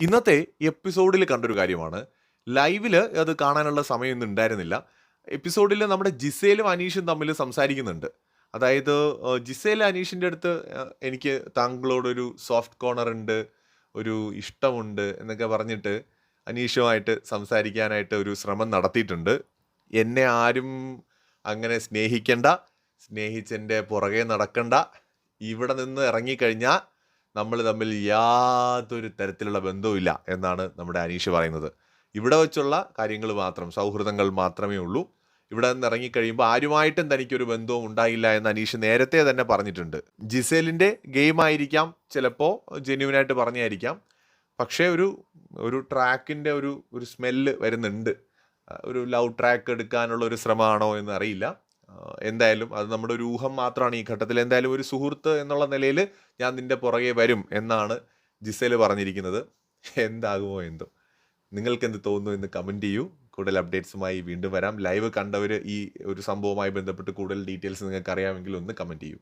ഇന്നത്തെ എപ്പിസോഡിൽ കണ്ടൊരു കാര്യമാണ്. ലൈവിൽ അത് കാണാനുള്ള സമയമൊന്നും ഉണ്ടായിരുന്നില്ല. എപ്പിസോഡിൽ നമ്മുടെ ജിസേലും അനീഷും തമ്മിൽ സംസാരിക്കുന്നുണ്ട്. അതായത് ജിസേൽ അനീഷിന്റെ അടുത്ത് എനിക്ക് താങ്കളോടൊരു സോഫ്റ്റ് കോർണർ ഉണ്ട് ഒരു ഇഷ്ടമുണ്ട് എന്നൊക്കെ പറഞ്ഞിട്ട് അനീഷുമായിട്ട് സംസാരിക്കാനായിട്ട് ഒരു ശ്രമം നടത്തിയിട്ടുണ്ട്. എന്നെ ആരും അങ്ങനെ സ്നേഹിക്കണ്ട സ്നേഹിച്ചെന്റെ പുറകെ നടക്കണ്ട. ഇവിടെ നിന്ന് ഇറങ്ങിക്കഴിഞ്ഞാൽ നമ്മൾ തമ്മിൽ യാതൊരു തരത്തിലുള്ള ബന്ധവുമില്ല എന്നാണ് നമ്മുടെ അനീഷ് പറയുന്നത്. ഇവിടെ വെച്ചുള്ള കാര്യങ്ങൾ മാത്രം സൗഹൃദങ്ങൾ മാത്രമേ ഉള്ളൂ. ഇവിടെ നിന്ന് ഇറങ്ങിക്കഴിയുമ്പോൾ ആരുമായിട്ടും തനിക്കൊരു ബന്ധവും ഉണ്ടായില്ല എന്ന് അനീഷ് നേരത്തെ തന്നെ പറഞ്ഞിട്ടുണ്ട്. ജിസേലിന്റെ ഗെയിം ആയിരിക്കാം ചിലപ്പോൾ ജെന്യൂനായിട്ട് പറഞ്ഞായിരിക്കാം. പക്ഷേ ഒരു ഒരു ട്രാക്കിന്റെ ഒരു ഒരു സ്മെല്ല് വരുന്നുണ്ട്. ഒരു ലവ് ട്രാക്ക് എടുക്കാനുള്ള ഒരു ശ്രമമാണോ എന്ന് അറിയില്ല. എന്തായാലും അത് നമ്മുടെ ഒരു ഊഹം മാത്രമാണ് ഈ ഘട്ടത്തിൽ. എന്തായാലും ഒരു സുഹൃത്ത് എന്നുള്ള നിലയിൽ ഞാൻ നിന്റെ പുറകെ വരും എന്നാണ് ജിസേൽ പറഞ്ഞിരിക്കുന്നത്. എന്താകുമോ എന്തോ. നിങ്ങൾക്ക് എന്ത് തോന്നുന്നു എന്ന് കമന്റ് ചെയ്യൂ. കൂടുതൽ അപ്ഡേറ്റ്സുമായി വീണ്ടും വരാം. ലൈവ് കണ്ടവർ ഈ ഒരു സംഭവവുമായി ബന്ധപ്പെട്ട് കൂടുതൽ ഡീറ്റെയിൽസ് നിങ്ങൾക്ക് അറിയാമെങ്കിൽ ഒന്ന് കമന്റ് ചെയ്യൂ.